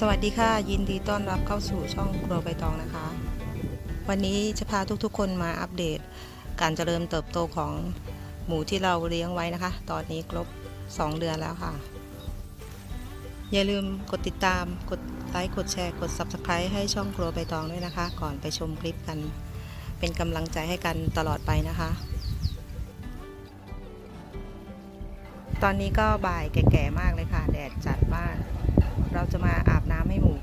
สวัสดีค่ะ ยินดีต้อนรับเข้าสู่ช่องครัวใบตองนะคะ วันนี้จะพาทุกๆ คนมาอัปเดต การเจริญเติบโตของหมูที่เราเลี้ยงไว้นะคะ ตอนนี้ครบ 2 เดือนแล้วค่ะ อย่าลืมกดติดตามกดไลค์กดแชร์กด Subscribe ให้ช่องครัวใบตองด้วยนะคะ ก่อนไปชมคลิปกัน เป็นกำลังใจให้กันตลอดไปนะคะ ตอนนี้ก็บ่ายแก่ๆมากเลยค่ะ แดดจัดมาก เราจะมาอาบน้ำให้หมู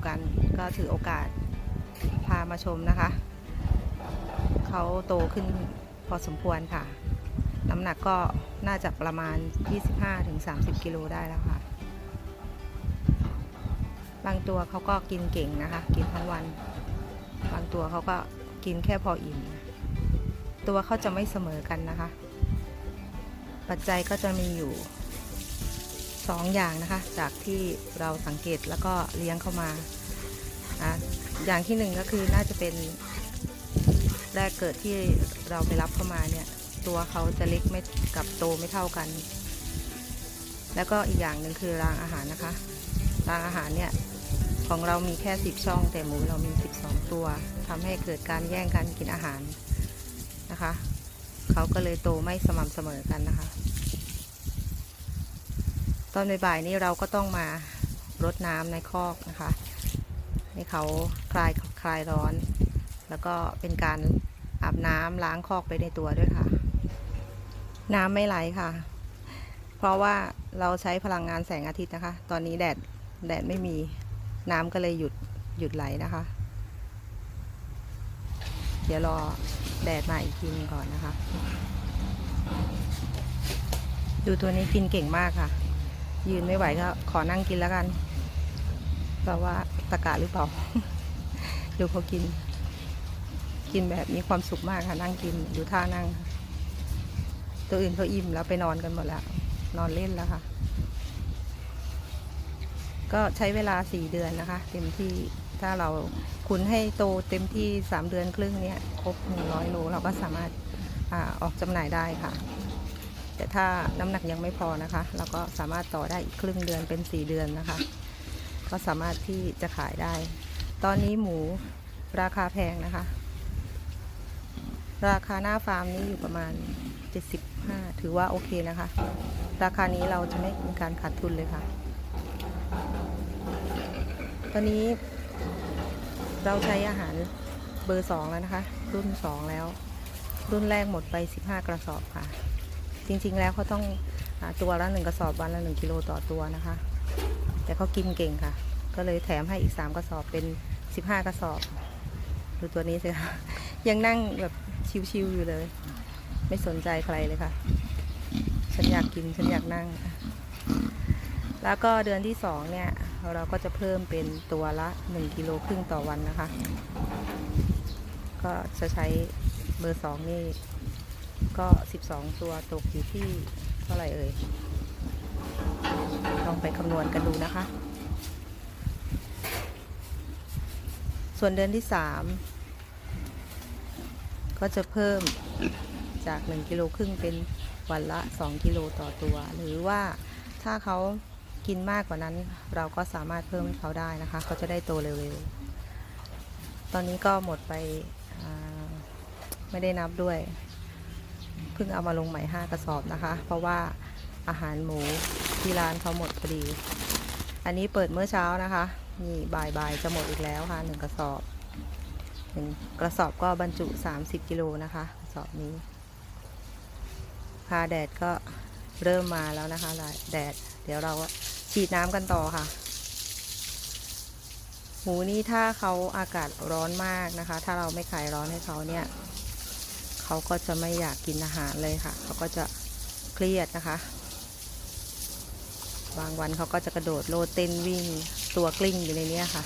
กันก็ถือโอกาสพามาชมนะคะ เขาโตขึ้นพอสมควรค่ะ น้ำหนักก็น่าจะประมาณ 25-30 กิโลได้แล้วค่ะ บางตัวเขาก็กินเก่งนะคะ กินทั้งวัน บางตัวเขาก็กินแค่พออิ่ม ตัวเขาจะไม่เสมอกันนะคะ ปัจจัยก็จะมีอยู่สองอย่างนะคะ จากที่เราสังเกตแล้วก็เลี้ยงเข้ามา อะอย่างที่หนึ่งก็คือน่าจะเป็นแรกเกิดที่เราไปรับเข้ามาเนี่ย ตัวเขาจะเล็กไม่กับโตไม่เท่ากัน แล้วก็อีกอย่างหนึ่งคือรางอาหารนะคะ รางอาหารเนี่ยของเรามีแค่ 10 ช่อง แต่หมูเรามี 12 ตัวทำให้เกิดการแย่งกันกินอาหารนะคะเขาก็เลยโตไม่สม่ำเสมอกันนะคะ ตอนบ่ายๆนี้เราก็ต้องมารดน้ำในคอกนะคะ ให้เขาคลายคลายร้อน แล้วก็เป็นการอาบน้ำล้างคอกไปในตัวด้วยค่ะ น้ำไม่ไหลค่ะ เพราะว่าเราใช้พลังงานแสงอาทิตย์นะคะ ตอนนี้แดดแดดไม่มีน้ำก็เลยหยุดหยุดไหลนะคะ เดี๋ยวรอแดดมาอีกทีนึงก่อนนะคะ ดูตัวนี้กินเก่งมากค่ะ ยืนไม่ไหวก็ขอนั่งกินแล้วกัน เพราว่าตะกะหรือเปล่า ดูเขากิน กินแบบมีความสุขมากค่ะ นั่งกินดูท่านั่ง ตัวอื่นเขาอิ่มแล้วไปนอนกันหมดแล้ว นอนเล่นแล้วค่ะ ก็ใช้เวลาสี่เดือนนะคะ เต็มที่ถ้าเราคุณให้โตเต็มที่สามเดือนครึ่งเนี่ยครบหนึ่งร้อยโลเราก็สามารถอาออกจำหน่ายได้ค่ะ แต่ถ้าน้ำหนักยังไม่พอนะคะ เราก็สามารถต่อได้อีกครึ่งเดือนเป็น4เดือนนะคะ ก็สามารถที่จะขายได้ ตอนนี้หมูราคาแพงนะคะ ราคาหน้าฟาร์มนี้อยู่ประมาณ 75 ถือว่าโอเคนะคะ ราคานี้เราจะไม่มีการขาดทุนเลยค่ะ ตอนนี้เราใช้อาหารเบอร์2แล้วนะคะ รุ่น2แล้ว รุ่นแรกหมดไป 15 กระสอบค่ะ จริงๆแล้วเขาต้องอตัวละหนึ่งกระสอบวันละหนึ่งกิโลต่อตัวนะคะ แต่เขากินเก่งค่ะ ก็เลยแถมให้อีกสามกระสอบเป็นสิบห้ากระสอบ ดูตัวนี้สิคะยังนั่งแบบชิวๆอยู่เลย ไม่สนใจใครเลยค่ะ ฉันอยากกิน ฉันอยากนั่ง แล้วก็เดือนที่สองเนี่ย เราก็จะเพิ่มเป็นตัวละหนึ่งกิโลครึ่งต่อวันนะคะ ก็จะใช้เบอร์สองนี่ก็12ตัวตกอยู่ที่เท่าไหร่เอ่ย ลองไปคำนวณกันดูนะคะ ส่วนเดือนที่3ก็จะเพิ่มจาก 1กิโลครึ่งเป็นวันละ 2 กิโลต่อตัว หรือว่าถ้าเขากินมากกว่านั้น เราก็สามารถเพิ่มให้เขาได้นะคะเขาจะได้โตเร็วๆ ตอนนี้ก็หมดไปไม่ได้นับด้วย เพิ่งเอามาลงใหม่ 5 กระสอบนะคะ เพราะว่าอาหารหมู ที่ร้านเขาหมดพอดี อันนี้เปิดเมื่อเช้านะคะ นี่บ่ายๆจะหมดอีกแล้วค่ะ1กระสอบหนึ่งกระสอบก็บรรจุ 30 กิโลนะคะ กระสอบนี้พาแดดก็เริ่มมาแล้วนะคะแดด เดี๋ยวเราฉีดน้ำกันต่อค่ะ หมูนี่ถ้าเขาอากาศร้อนมากนะคะ ถ้าเราไม่ขายร้อนให้เขาเนี่ยเขาก็จะไม่อยากกินอาหารเลยค่ะ เขาก็จะเครียดนะคะ บางวันเขาก็จะกระโดดโลดเต้นวิ่งตัวกลิ้งอยู่ในนี้ค่ะ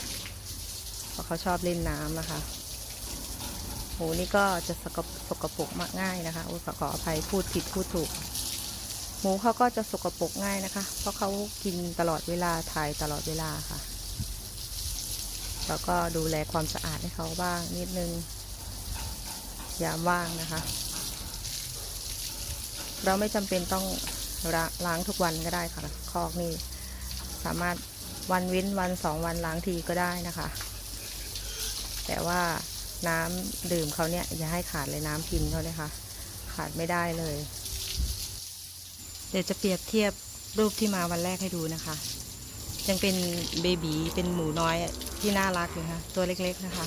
เพราะเขาชอบเล่นน้ำนะคะหมูนี่ก็จะสกปสกปรกมากง่ายนะคะอ้ยขอขออภัยพูดผิดพูดถูก หมูเขาก็จะสกปรกง่ายนะคะ เพราะเขากินตลอดเวลาถ่ายตลอดเวลาค่ะ แล้วก็ดูแลความสะอาดให้เขาบ้างนิดนึงยามว่างนะคะ เราไม่จำเป็นต้อง ล้าล้างทุกวันก็ได้ค่ะ คอกนี่สามารถวันเว้นวันสองวันล้างทีก็ได้นะคะ แต่ว่าน้ำดื่มเขาเนี่ยอย่าให้ขาดเลยน้ำกินเขาเลยค่ะ ขาดไม่ได้เลย เดี๋ยวจะเปรียบเทียบรูปที่มาวันแรกให้ดูนะคะ ยังเป็นเบบีเป็นหมูน้อยที่น่ารักเลยค่ะตัวเล็กๆนะคะ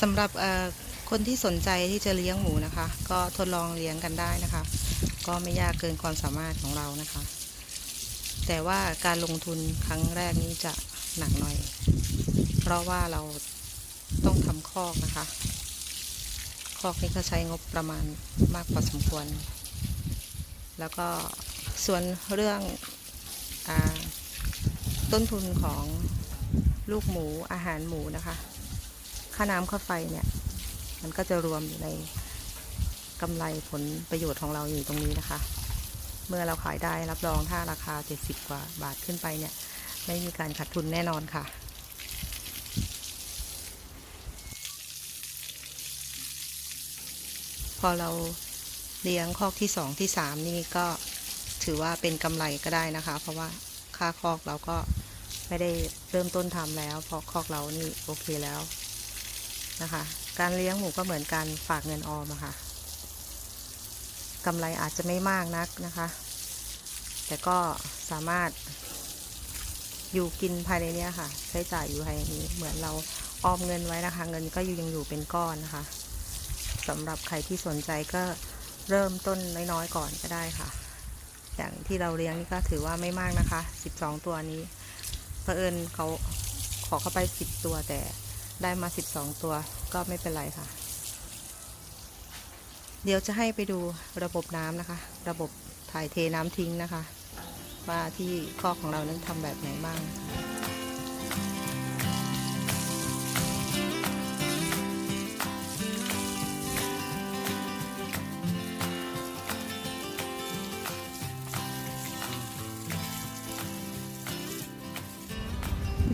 สำหรับเอ่อ คนที่สนใจที่จะเลี้ยงหมูนะคะ ก็ทดลองเลี้ยงกันได้นะคะ ก็ไม่ยากเกินความสามารถของเรานะคะ แต่ว่าการลงทุนครั้งแรกนี้จะหนักหน่อย เพราะว่าเราต้องทำคอกนะคะ คอกนี้ก็ใช้งบประมาณมากพอสมควร แล้วก็ส่วนเรื่องอต้นทุนของลูกหมูอาหารหมูนะคะ ค่าน้ำค่าไฟเนี่ย มันก็จะรวมอยู่ในกำไรผลประโยชน์ของเราอยู่ตรงนี้นะคะ เมื่อเราขายได้รับรองถ้าราคา 70 กว่าบาทขึ้นไปเนี่ย ไม่มีการขาดทุนแน่นอนค่ะพอเราเลี้ยงคอกที่สองที่สามนี่ก็ถือว่าเป็นกำไรก็ได้นะคะ เพราะว่าค่าคอกเราก็ไม่ได้เริ่มต้นทำแล้ว เพราะคอกเรานี่โอเคแล้วนะคะ การเลี้ยงหมูก็เหมือนการฝากเงินออมอะค่ะกำไรอาจจะไม่มากนักนะคะ แต่ก็สามารถอยู่กินภายในนี้ค่ะ ใช้จ่ายอยู่ภายในนี้ เหมือนเราออมเงินไว้นะคะ เงินก็อยู่ยังอยู่เป็นก้อนนะคะสำหรับใครที่สนใจก็เริ่มต้นน้อยๆก่อนก็ได้ค่ะ อย่างที่เราเลี้ยงนี่ก็ถือว่าไม่มากนะคะ 12 ตัวนี้เผอิญเขาขอเข้าไป 10 ตัวแต่ ได้มา 12 ตัวก็ไม่เป็นไรค่ะ เดี๋ยวจะให้ไปดูระบบน้ำนะคะ ระบบถ่ายเทน้ำทิ้งนะคะ ว่าที่คอกของเรานั้นทำแบบไหนบ้าง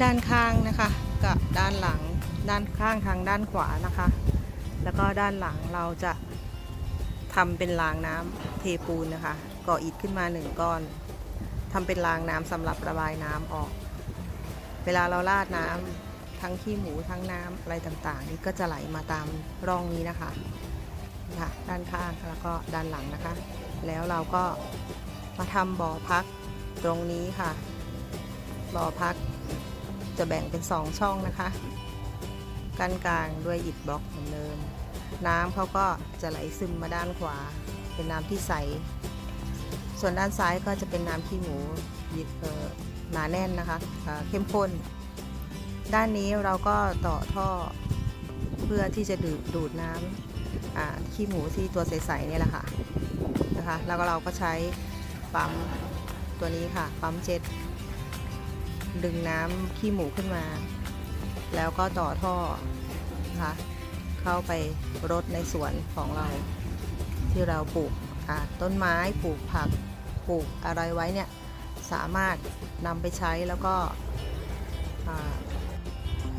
ด้านข้างนะคะ กับด้านหลัง ด้านข้างทางด้านขวานะคะ แล้วก็ด้านหลังเราจะทำเป็นรางน้ำเทปูนนะคะ ก่ออิฐขึ้นมาหนึ่งก้อนทำเป็นรางน้ำสำหรับระบายน้ำออก เวลาเราราดน้ำทั้งขี้หมูทั้งน้ำอะไรต่างๆ นี่ก็จะไหลมาตามร่องนี้นะคะนี่ค่ะด้านข้างแล้วก็ด้านหลังนะคะ แล้วเราก็มาทำบ่อพักตรงนี้ค่ะ บ่อพักจะแบ่งเป็นสองช่องนะคะ กันกลางด้วยอิฐบล็อกเหมือนเดิม น้ำเขาก็จะไหลซึมมาด้านขวา เป็นน้ำที่ใส ส่วนด้านซ้ายก็จะเป็นน้ำขี้หมูยิเอ่อหนาแน่นนะคะเข้มข้น ด้านนี้เราก็ต่อท่อเพื่อที่จะดูดดดน้ำขี้หมูที่ตัวใสๆนี่แหละค่ะนะคะแล้วก็เราก็ใช้ปั๊มตัวนี้ค่ะ ปั๊มเจ็ตดึงน้ำขี้หมูขึ้นมา แล้วก็ต่อท่อนะคะเข้าไปรดในสวนของเรา ที่เราปลูกต้นไม้ปลูกผักปลูกอะไรไว้เนี่ยสามารถนำไปใช้แล้วก็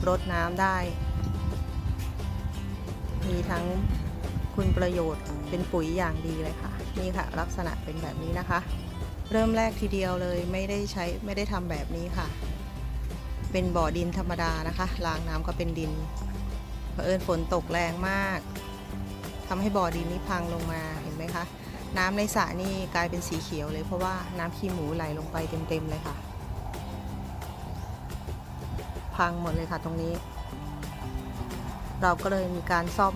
รดน้ำได้ มีทั้งคุณประโยชน์เป็นปุ๋ยอย่างดีเลยค่ะ นี่ค่ะ ลักษณะเป็นแบบนี้นะคะ เริ่มแรกทีเดียวเลยไม่ได้ใช้ไม่ได้ทำแบบนี้ค่ะ เป็นบ่อดินธรรมดานะคะรางน้ำก็เป็นดินเผอิญฝนตกแรงมากทำให้บ่อดินนี้พังลงมาเห็นไหมคะ น้ำในสระนี่กลายเป็นสีเขียวเลยเพราะว่าน้ำขี้หมูไหลลงไปเต็มๆเลยค่ะ พังหมดเลยค่ะตรงนี้ เราก็เลยมีการซ่อม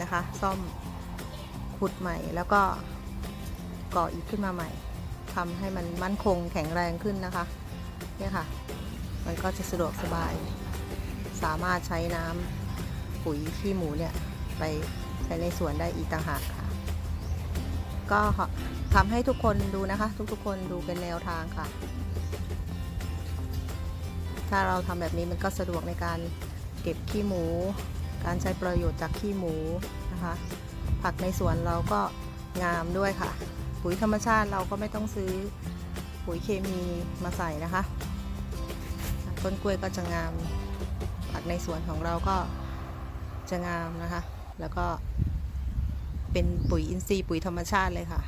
นะคะ ซ่อมขุดใหม่แล้วก็ก่ออีกขึ้นมาใหม่ทำให้มันมั่นคงแข็งแรงขึ้นนะคะ เนี่ยค่ะ มันก็จะสะดวกสบาย สามารถใช้น้ำปุ๋ยขี้หมูเนี่ยไปใช้ในสวนได้อีกต่างหากค่ะ ก็ทำให้ทุกคนดูนะคะ ทุกๆคนดูเป็นแนวทางค่ะ ถ้าเราทำแบบนี้มันก็สะดวกในการเก็บขี้หมู การใช้ประโยชน์จากขี้หมูนะคะ ผักในสวนเราก็งามด้วยค่ะ ปุ๋ยธรรมชาติเราก็ไม่ต้องซื้อปุ๋ยเคมีมาใส่นะคะ ต้นกล้วยก็จะงามผักในสวนของเราก็จะงามนะคะ แล้วก็เป็นปุ๋ยอินทรีย์ปุ๋ยธรรมชาติเลยค่ะ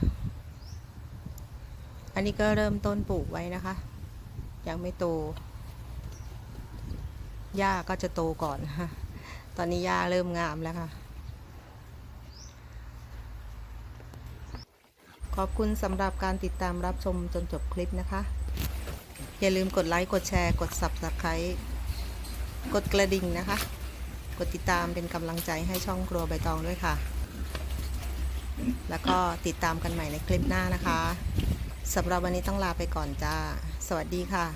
อันนี้ก็เริ่มต้นปลูกไว้นะคะ ยังไม่โต หญ้าก็จะโตก่อนนะคะตอนนี้หญ้าเริ่มงามแล้วค่ะ ขอบคุณสำหรับการติดตามรับชมจนจบคลิปนะคะ อย่าลืมกดไลค์ กดแชร์ กด Subscribe กดกระดิ่งนะคะ กดติดตามเป็นกำลังใจให้ช่องครัวใบตองด้วยค่ะ แล้วก็ติดตามกันใหม่ในคลิปหน้านะคะสำหรับวันนี้ต้องลาไปก่อนจ้า สวัสดีค่ะ